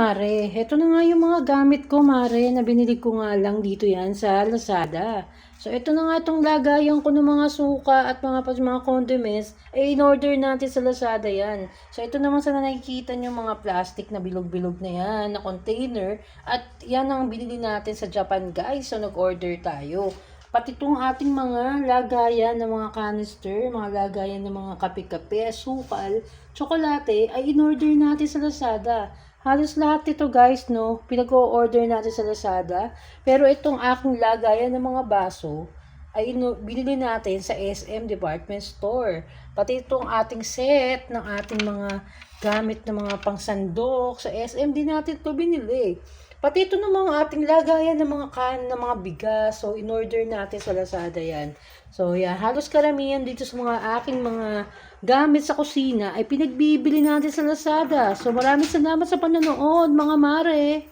Mare. Ito na nga yung mga gamit ko, Mare, na binili ko nga lang dito yan sa Lazada. So, ito na nga itong lagayan ko ng mga suka at mga, mga condiments. Eh, in-order natin sa Lazada yan. So, ito naman sa nakikita nyo mga plastic na bilog-bilog na yan, na container. At yan ang binili natin sa Japan, guys. So, nag-order tayo. Pati itong ating mga lagayan ng mga canister, mga lagayan ng mga kape-kape, sukal, tsokolate, ay in-order natin sa Lazada. Halos lahat ito guys, no, pinag-o-order natin sa Lazada. Pero itong aking lagayan ng mga baso, ay binili natin sa SM Department Store. Pati itong ating set ng ating mga gamit na mga pangsandok sa SM din natin ito binili. Pati ito namang ating lagayan ng mga kan, ng mga bigas. So, in-order natin sa Lazada yan. So, yan. Halos karamihan dito sa mga aking mga gamit sa kusina ay pinagbibili natin sa Lazada. So, maraming salamat sa panonood, mga mare.